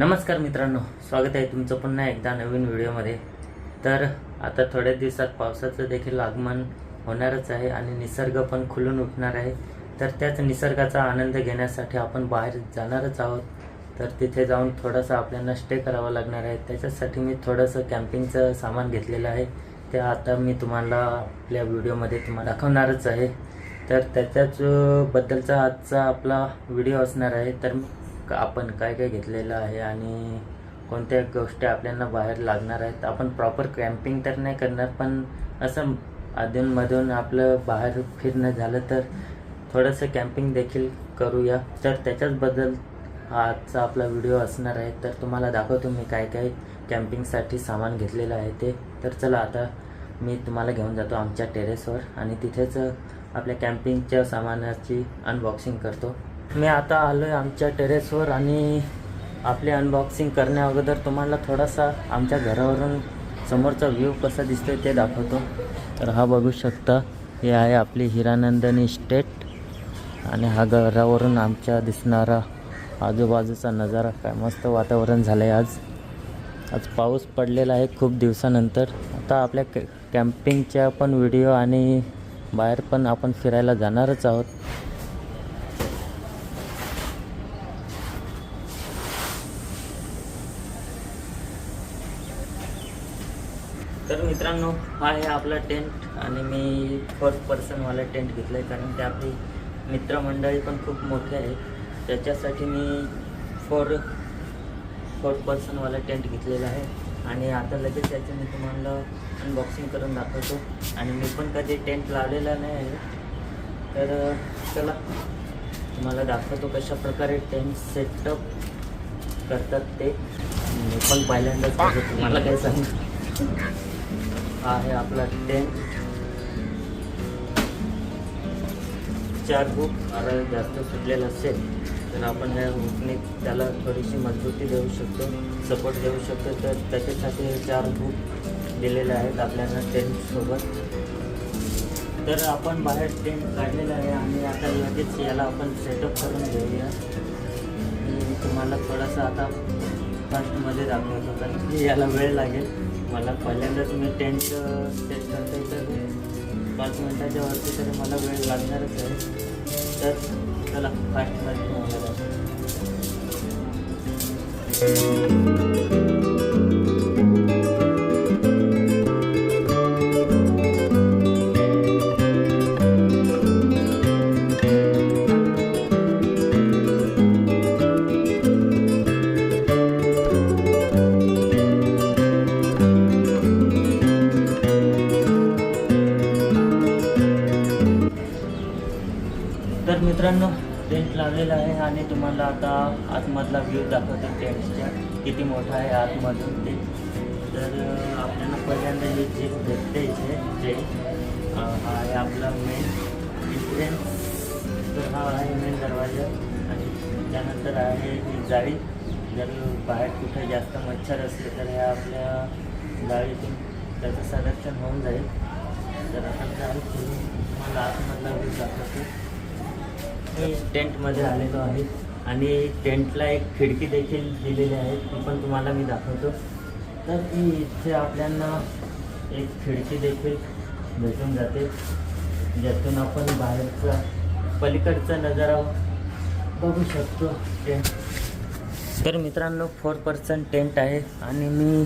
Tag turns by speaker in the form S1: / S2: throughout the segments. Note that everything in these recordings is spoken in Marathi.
S1: नमस्कार मित्रांनो स्वागत आहे तुमचं पुन्हा एकदा नवीन व्हिडिओमध्ये. तर आता थोड्या दिवसात पावसाचं देखील आगमन होणारच आहे आणि निसर्ग पण खुलून उठणार आहे. तर त्याच निसर्गाचा आनंद घेण्यासाठी आपण बाहेर जाणारच आहोत. तर तिथे जाऊन थोडंसं आपल्याला स्टे करावं लागणार आहे. त्याच्यासाठी मी थोडंसं कॅम्पिंगचं सामान घेतलेलं आहे. ते आता मी तुम्हाला आपल्या व्हिडिओमध्ये तुम्हाला दाखवणारच आहे. तर त्याच्याच बद्दलचा आजचा आपला व्हिडिओ असणार आहे. तर आपण काय काय घेतलेलं आहे आणि कोणत्या गोष्टी आपल्याला बाहेर लागणार आहेत? आपण प्रॉपर कॅम्पिंग तर नाही करणार पण असं अधूनमधून आपलं बाहेर फिरणं झालं तर थोडंसं कॅम्पिंग देखील करूया. तर त्याच्याचबद्दल आजचा आपला व्हिडिओ असणार आहे. तर तुम्हाला दाखवतो मी काय काय कॅम्पिंगसाठी सामान घेतलेलं आहे ते. तर चला आता मी तुम्हाला घेऊन जातो आमच्या टेरेसवर आणि तिथेच आपल्या कॅम्पिंगच्या सामानाची अनबॉक्सिंग करतो. मी आता आलो आहे आमच्या टेरेसवर आणि आपली अनबॉक्सिंग करण्या अगोदर तुम्हाला थोडासा आमच्या घरावरून समोरचा व्ह्यू कसा दिसतोय ते दाखवतो. तर हा बघू शकता हे आहे आपली हिरानंदनी स्टेट आणि हा घरावरून आमच्या दिसणारा आजूबाजूचा नजारा. काय मस्त वातावरण झालं आहे आज. आज पाऊस पडलेला आहे खूप दिवसानंतर. आता आपल्या कॅ कॅम्पिंगच्या पण व्हिडिओ आणि बाहेर पण आपण फिरायला जाणारच आहोत. तर मित्रांनो हा आहे आपला टेंट आणि मी फर्स्ट पर्सनवाला टेंट घेतला आहे कारण की आपली मित्रमंडळी पण खूप मोठी आहे. त्याच्यासाठी मी फोर फोर पर्सनवाला टेंट घेतलेला आहे. आणि आता लगेच त्याचं मी तुम्हाला अनबॉक्सिंग करून दाखवतो. आणि मी पण कधी टेंट लावलेला नाही आहे. तर चला तुम्हाला दाखवतो कशा प्रकारे टेंट सेटअप करतात ते. मी पण पहिल्यांदाच तुम्हाला काय सांगू? हा आहे आपला टेंट चार हुक आता जास्त सुटलेला असेल तर आपण या हुकने त्याला थोडीशी मजबूती देऊ शकतो सपोर्ट देऊ शकतो. तर त्याच्यासाठी हे चार हुक दिलेले आहेत आपल्याला टेंटसोबत तर आपण बाहेर टेंट काढलेला आहे आणि आता लगेच याला आपण सेटअप करून घेऊया. मी तुम्हाला थोडासा आता फास्टमध्ये दाखवतो कारण की याला वेळ लागेल. मला पहिल्यांदाच मी टेंट सेट करते तर पाच मिनटाच्या वरती तरी मला वेळ लागणारच आहे. तर चला फास्टमध्ये तुम्हाला तर मित्रांनो टेंट लावलेला आहे आणि तुम्हाला आता आतमधला व्ह्यू दाखवतो टेंटच्या किती मोठा आहे आतमधून ते. तर आपल्याला पहिल्यांदा हे जे भेटते इथे जे हा आहे आपला मेन एंट्रन्स तर हा आहे मेन दरवाजा. आणि त्यानंतर आहे ही जाळी. जर बाहेर कुठे जास्त मच्छर असले तर ह्या आपल्या जाळीतून त्याचं संरक्षण होऊन जाईल. तर आता जाळी खोलून तुम्हाला आतमधला व्ह्यू दाखवतो. मी टेंटमध्ये आलेलो आहे. आणि टेंटला एक खिडकी देखील दिलेली आहे. ती पण तुम्हाला मी दाखवतो. तर ती इथे आपल्याला एक खिडकी देखील भेटून जाते. ज्यातून आपण बाहेरचा पलीकडचा नजारा बघू शकतो. टेंट. तर मित्रांनो फोर पर्सेंट टेंट आहे. आणि मी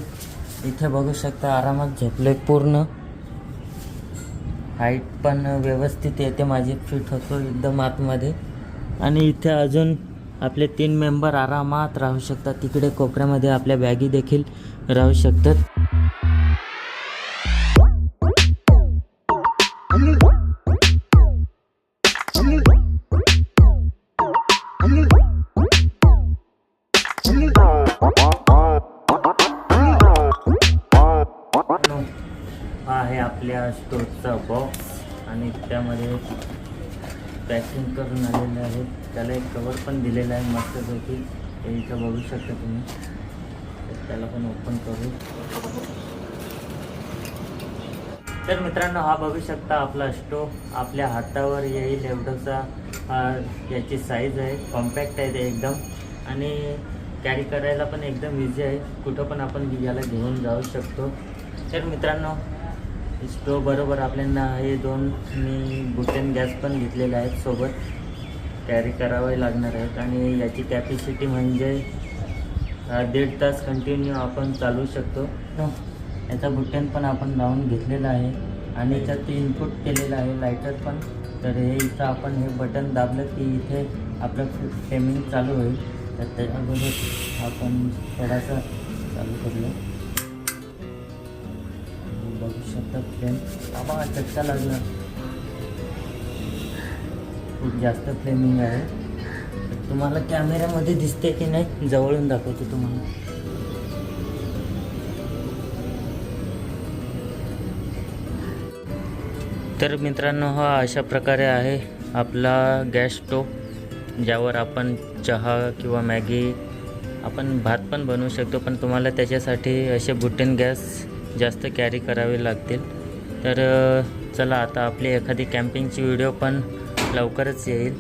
S1: इथे बघू शकता आरामात झोपले पूर्ण. हाईट पण व्यवस्थित येते माझी फिट होतो एकदम आतमध्ये. आणि इथे अजून आपले तीन मेंबर आरामात राहू शकतात. तिकडे कोपऱ्यामध्ये आपल्या बॅगी देखील राहू शकतात. त्यामध्ये पॅकिंग करून आलेलं आहे त्याला एक कवर पण दिलेलं आहे मस्तपैकी. हे इथं बघू शकता तुम्ही. तर त्याला पण ओपन करू. तर मित्रांनो हा बघू शकता आपला स्टोव आपल्या हातावर येईल एवढंचा हा याची साईज आहे. कॉम्पॅक्ट आहे ते एकदम. आणि कॅरी करायला पण एकदम इझी आहे. कुठं पण आपण याला घेऊन जाऊ शकतो. तर मित्रांनो स्टोव बरोबर आपल्याला हे दोन मी बुटेन गॅस पण घेतलेले आहेत सोबत. कॅरी करावे लागणार आहेत आणि याची कॅपॅसिटी म्हणजे दीड तास कंटिन्यू आपण चालू शकतो. याचा बुटेन पण आपण लावून घेतलेला आहे. आणि याच्यात इनपुट केलेलं आहे लायटर पण. तर हे इथं आपण हे बटन दाबलं की इथे आपलं फ्लेमिंग चालू होईल. तर त्याच्याबरोबर अगोदर आपण थोडासा चालू करूया. बघू शकता फ्लेम बाबा चटका लागला. खूप जास्त फ्लेमिंग आहे. तुम्हाला कॅमेऱ्यामध्ये दिसते की नाही जवळून दाखवतो तुम्हाला. तर मित्रांनो हा अशा प्रकारे आहे आपला गॅस स्टोव ज्यावर आपण चहा किंवा मॅगी आपण भात पण बनवू शकतो पण तुम्हाला त्याच्यासाठी असे बुटेन गॅस जास्त कॅरी करावे लागतील. तर चला आता आपली एखादी कॅम्पिंगची व्हिडिओ पण लवकरच येईल.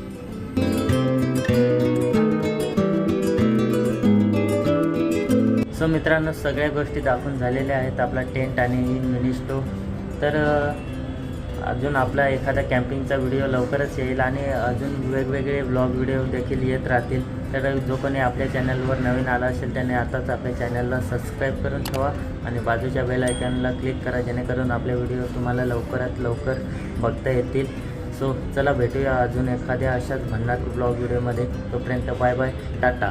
S1: सो मित्रांनो सगळ्या गोष्टी दाखवून झालेल्या आहेत. आपला टेंट आणि मिनी स्टो तर अजून आपला एखादा कॅम्पिंगचा व्हिडिओ लवकरच येईल आणि अजून वेगवेगळे ब्लॉग व्हिडिओ देखील येत राहतील. तर जो कोणी आपल्या चॅनलवर नवीन आला असेल त्याने आताच आपल्या चॅनलला सबस्क्राईब करून ठेवा आणि बाजूच्या बेल आयकॉनला क्लिक करा जेणेकरून आपले व्हिडिओ तुम्हाला लवकरात लवकर बघता येतील. सो चला भेटूया अजून एखाद्या अशाच भन्नाट ब्लॉग व्हिडिओमध्ये तोपर्यंत बाय बाय टाटा.